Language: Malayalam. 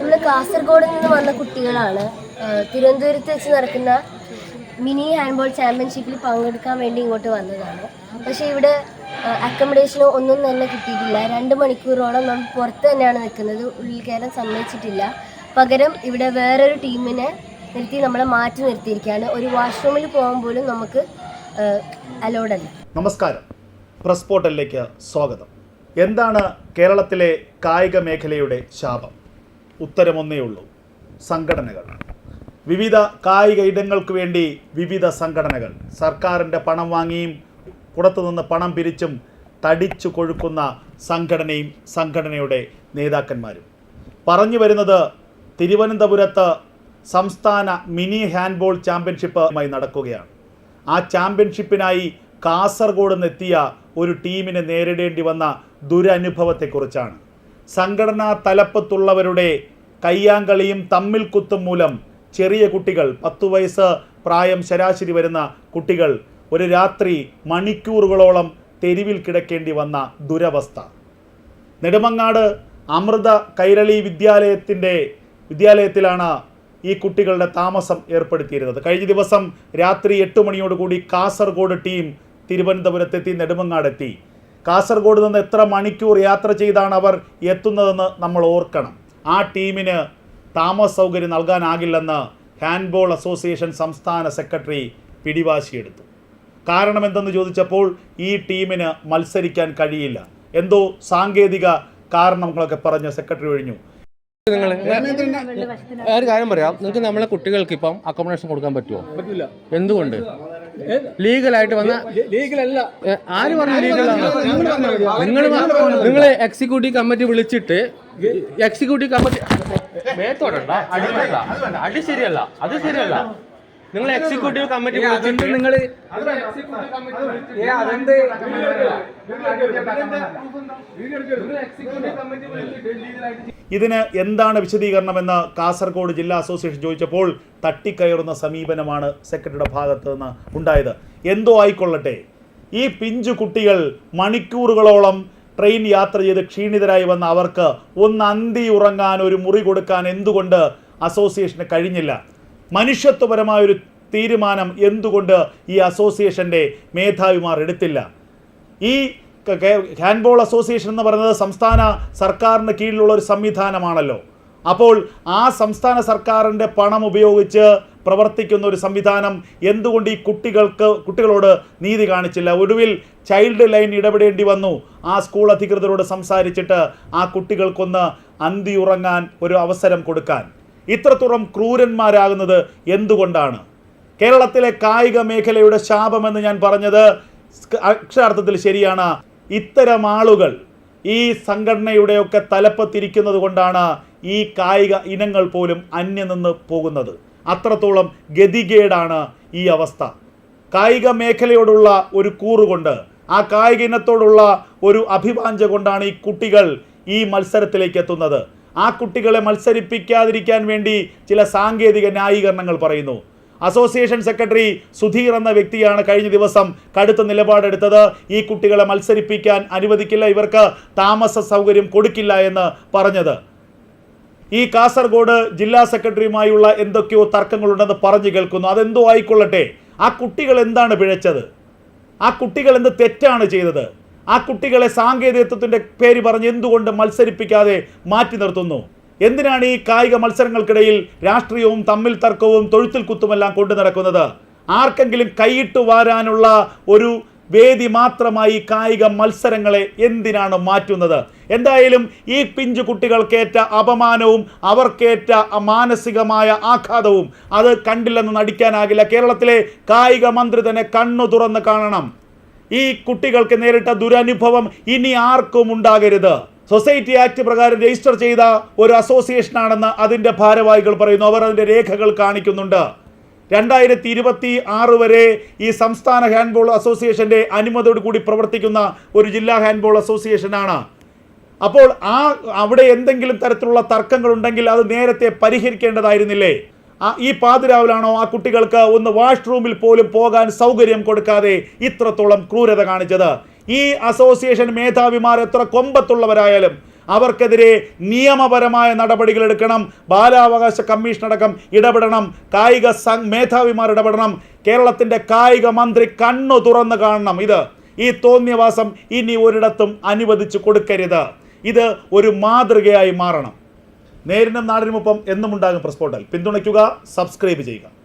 നമ്മൾ കാസർഗോഡ് നിന്ന് വന്ന കുട്ടികളാണ്. തിരുവനന്തപുരത്ത് വെച്ച് നടക്കുന്ന മിനി ഹാൻഡ്ബോൾ ചാമ്പ്യൻഷിപ്പിൽ പങ്കെടുക്കാൻ വേണ്ടി ഇങ്ങോട്ട് വന്നതാണ്. പക്ഷേ ഇവിടെ അക്കോമഡേഷനോ ഒന്നും തന്നെ കിട്ടിയിട്ടില്ല. രണ്ട് മണിക്കൂറോളം നമ്മൾ പുറത്ത് തന്നെയാണ് നിൽക്കുന്നത്. ഉള്ളിൽ കയറാൻ സമ്മതിച്ചിട്ടില്ല. പകരം ഇവിടെ വേറൊരു ടീമിനെ നിർത്തി നമ്മളെ മാറ്റി നിർത്തിയിരിക്കുകയാണ്. ഒരു വാഷ്റൂമിൽ പോകാൻ പോലും നമുക്ക് അലോഡല്ല നമസ്കാരം. പ്രസ് പോർട്ടലിലേക്ക് സ്വാഗതം. എന്താണ് കേരളത്തിലെ കായിക മേഖലയുടെ ശാപം? ഉത്തരമൊന്നേ ഉള്ളൂ. സംഘടനകൾ. വിവിധ കായിക ഇടങ്ങൾക്ക് വേണ്ടി വിവിധ സംഘടനകൾ. സർക്കാരിന്റെ പണം വാങ്ങിയും പുറത്തുനിന്ന് പണം പിരിച്ചും തടിച്ചു കൊഴുക്കുന്ന സംഘടനയും സംഘടനയുടെ നേതാക്കന്മാരും. പറഞ്ഞു വരുന്നത് തിരുവനന്തപുരത്ത് സംസ്ഥാന മിനി ഹാൻഡ്ബോൾ ചാമ്പ്യൻഷിപ്പുമായി നടക്കുകയാണ്. ആ ചാമ്പ്യൻഷിപ്പിനായി കാസർഗോഡ് നിന്നെത്തിയ ഒരു ടീമിനെ നേരിടേണ്ടി വന്ന ദുരനുഭവത്തെക്കുറിച്ചാണ്. സംഘടനാ തലപ്പത്തുള്ളവരുടെ കയ്യാങ്കളിയും തമ്മിൽ കുത്തും മൂലം ചെറിയ കുട്ടികൾ പത്തു വയസ്സ് പ്രായം ശരാശരി വരുന്ന കുട്ടികൾ ഒരു രാത്രി മണിക്കൂറുകളോളം തെരുവിൽ കിടക്കേണ്ടി വന്ന ദുരവസ്ഥ. നെടുമങ്ങാട് അമൃത കൈരളി വിദ്യാലയത്തിന്റെ വിദ്യാലയത്തിലാണ് ഈ കുട്ടികളുടെ താമസം ഏർപ്പെടുത്തിയിരുന്നത്. കഴിഞ്ഞ ദിവസം രാത്രി എട്ട് മണിയോടുകൂടി കാസർഗോഡ് ടീം തിരുവനന്തപുരത്തെത്തി നെടുമങ്ങാടെത്തി കാസർഗോഡ് നിന്ന് എത്ര മണിക്കൂർ യാത്ര ചെയ്താണ് അവർ എത്തുന്നതെന്ന് നമ്മൾ ഓർക്കണം. ആ ടീമിന് താമസ സൗകര്യം നൽകാനാകില്ലെന്ന് ഹാൻഡ്ബോൾ അസോസിയേഷൻ സംസ്ഥാന സെക്രട്ടറി പിടിവാശിയെടുത്തു. കാരണം എന്തെന്ന് ചോദിച്ചപ്പോൾ ഈ ടീമിന് മത്സരിക്കാൻ കഴിയില്ല. എന്തോ സാങ്കേതിക കാരണങ്ങളൊക്കെ പറഞ്ഞ് സെക്രട്ടറി ഒഴിഞ്ഞു. നിങ്ങൾ ഒരു കാര്യം പറയാം. നിങ്ങൾക്ക് നമ്മളെ കുട്ടികൾക്ക് ഇപ്പം അക്കോമഡേഷൻ കൊടുക്കാൻ പറ്റുമോ പറ്റില്ല എന്തുകൊണ്ട്? ലീഗലായിട്ട് വന്ന ലീഗലല്ല ആര് പറഞ്ഞു ലീഗലാണ് നിങ്ങൾ നിങ്ങൾ എക്സിക്യൂട്ടീവ് കമ്മിറ്റി വിളിച്ചിട്ട് എക്സിക്യൂട്ടീവ് കമ്മിറ്റി മേത്തോടണ്ട. അടി വേണ്ട. അടി ശരിയല്ല. അത് ശരിയല്ല. നിങ്ങൾ എക്സിക്യൂട്ടീവ് കമ്മിറ്റി വിളിച്ചിട്ട് നിങ്ങൾ ഇതിന് എന്താണ് വിശദീകരണമെന്ന് കാസർഗോഡ് ജില്ലാ അസോസിയേഷൻ ചോദിച്ചപ്പോൾ തട്ടിക്കയറുന്ന സമീപനമാണ് സെക്രട്ടറിയുടെ ഭാഗത്ത് നിന്ന് ഉണ്ടായത്. എന്തോ ആയിക്കൊള്ളട്ടെ. ഈ പിഞ്ചു കുട്ടികൾ മണിക്കൂറുകളോളം ട്രെയിൻ യാത്ര ചെയ്ത് ക്ഷീണിതരായി വന്ന അവർക്ക് ഒന്ന് അന്തി ഉറങ്ങാൻ ഒരു മുറി കൊടുക്കാൻ എന്തുകൊണ്ട് അസോസിയേഷന് കഴിഞ്ഞില്ല? മനുഷ്യത്വപരമായൊരു തീരുമാനം എന്തുകൊണ്ട് ഈ അസോസിയേഷന്റെ മേധാവിമാർ എടുത്തില്ല? ഈ ഹാൻഡ്ബോൾ അസോസിയേഷൻ എന്ന് പറയുന്നത് സംസ്ഥാന സർക്കാരിന് കീഴിലുള്ള ഒരു സംവിധാനമാണല്ലോ. അപ്പോൾ ആ സംസ്ഥാന സർക്കാരിന്റെ പണം ഉപയോഗിച്ച് പ്രവർത്തിക്കുന്ന ഒരു സംവിധാനം എന്തുകൊണ്ട് ഈ കുട്ടികൾക്ക് കുട്ടികളോട് നീതി കാണിച്ചില്ല? ഒടുവിൽ ചൈൽഡ് ലൈൻ ഇടപെടേണ്ടി വന്നു. ആ സ്കൂൾ അധികൃതരോട് സംസാരിച്ചിട്ട് ആ കുട്ടികൾക്കൊന്ന് അന്തി ഉറങ്ങാൻ ഒരു അവസരം കൊടുക്കാൻ. ഇത്രത്തോളം ക്രൂരന്മാരാകുന്നത് എന്തുകൊണ്ടാണ്? കേരളത്തിലെ കായിക മേഖലയുടെ ശാപമെന്ന് ഞാൻ പറഞ്ഞത് അക്ഷരാർത്ഥത്തിൽ ശരിയാണ്. ഇത്തരം ആളുകൾ ഈ സംഘടനയുടെയൊക്കെ തലപ്പത്തിരിക്കുന്നത് കൊണ്ടാണ് ഈ കായിക ഇനങ്ങൾ പോലും അന്യം നിന്ന് പോകുന്നത്. അത്രത്തോളം ഗതികേടാണ് ഈ അവസ്ഥ. കായിക മേഖലയോടുള്ള ഒരു കൂറുകൊണ്ട് ആ കായിക ഇനത്തോടുള്ള ഒരു അഭിവാഞ്ച കൊണ്ടാണ് ഈ കുട്ടികൾ ഈ മത്സരത്തിലേക്ക് എത്തുന്നത്. ആ കുട്ടികളെ മത്സരിപ്പിക്കാതിരിക്കാൻ വേണ്ടി ചില സാങ്കേതിക ന്യായീകരണങ്ങൾ പറയുന്നു. അസോസിയേഷൻ സെക്രട്ടറി സുധീർ എന്ന വ്യക്തിയാണ് കഴിഞ്ഞ ദിവസം കടുത്ത നിലപാടെടുത്തത്. ഈ കുട്ടികളെ മത്സരിപ്പിക്കാൻ അനുവദിക്കില്ല ഇവർക്ക് താമസ സൗകര്യം കൊടുക്കില്ല എന്ന് പറഞ്ഞത്. ഈ കാസർഗോഡ് ജില്ലാ സെക്രട്ടറിയുമായുള്ള എന്തൊക്കെയോ തർക്കങ്ങളുണ്ടെന്ന് പറഞ്ഞു കേൾക്കുന്നു. അതെന്തോ ആയിക്കൊള്ളട്ടെ. ആ കുട്ടികൾ എന്താണ് പിഴച്ചത്? ആ കുട്ടികൾ എന്ത് തെറ്റാണ് ചെയ്തത്? ആ കുട്ടികളെ സാങ്കേതികത്വത്തിന്റെ പേര് പറഞ്ഞ് എന്തുകൊണ്ട് മത്സരിപ്പിക്കാതെ മാറ്റി നിർത്തുന്നു? എന്തിനാണ് ഈ കായിക മത്സരങ്ങൾക്കിടയിൽ രാഷ്ട്രീയവും തമ്മിൽ തർക്കവും തൊഴുത്തിൽ കുത്തുമെല്ലാം കൊണ്ടു നടക്കുന്നത്? ആർക്കെങ്കിലും കൈയിട്ട് വാരാനുള്ള ഒരു വേദി മാത്രമായി കായിക മത്സരങ്ങളെ എന്തിനാണ് മാറ്റുന്നത്? എന്തായാലും ഈ പിഞ്ചു കുട്ടികൾക്കേറ്റ അപമാനവും അവർക്കേറ്റ മാനസികമായ ആഘാതവും അത് കണ്ടില്ലെന്ന് നടിക്കാനാകില്ല. കേരളത്തിലെ കായിക മന്ത്രി തന്നെ കണ്ണു തുറന്ന് കാണണം. ഈ കുട്ടികൾക്ക് നേരിട്ട ദുരനുഭവം ഇനി ആർക്കും ഉണ്ടാകരുത്. സൊസൈറ്റി ആക്ട് പ്രകാരം രജിസ്റ്റർ ചെയ്ത ഒരു അസോസിയേഷനാണെന്ന് അതിന്റെ ഭാരവാഹികൾ പറയുന്നു. അവർ അതിന്റെ രേഖകൾ കാണിക്കുന്നുണ്ട്. രണ്ടായിരത്തി ഇരുപത്തി ആറ് വരെ ഈ സംസ്ഥാന ഹാൻഡ്ബോൾ അസോസിയേഷന്റെ അനുമതിയോട് കൂടി പ്രവർത്തിക്കുന്ന ഒരു ജില്ലാ ഹാൻഡ്ബോൾ അസോസിയേഷനാണ്. അപ്പോൾ ആ അവിടെ എന്തെങ്കിലും തരത്തിലുള്ള തർക്കങ്ങൾ ഉണ്ടെങ്കിൽ അത് നേരത്തെ പരിഹരിക്കേണ്ടതായിരുന്നില്ലേ? ഈ പാതിരാവിലാണോ ആ കുട്ടികൾക്ക് ഒന്ന് വാഷ്റൂമിൽ പോലും പോകാൻ സൗകര്യം കൊടുക്കാതെ ഇത്രത്തോളം ക്രൂരത കാണിച്ചത്? ഈ അസോസിയേഷൻ മേധാവിമാർ എത്ര കൊമ്പത്തുള്ളവരായാലും അവർക്കെതിരെ നിയമപരമായ നടപടികൾ എടുക്കണം. ബാലാവകാശ കമ്മീഷൻ അടക്കം ഇടപെടണം. കായിക മേധാവിമാർ ഇടപെടണം. കേരളത്തിന്റെ കായിക മന്ത്രി കണ്ണു തുറന്ന് കാണണം. ഇത് ഈ തോന്നിയവാസം ഇനി ഒരിടത്തും അനുവദിച്ചു കൊടുക്കരുത്. ഇത് ഒരു മാതൃകയായി മാറണം. നേരിനും നാടിനുമൊപ്പം എന്നും ഉണ്ടാകും പ്രസ്പോർട്ടൽ പിന്തുണയ്ക്കുക സബ്സ്ക്രൈബ് ചെയ്യുക.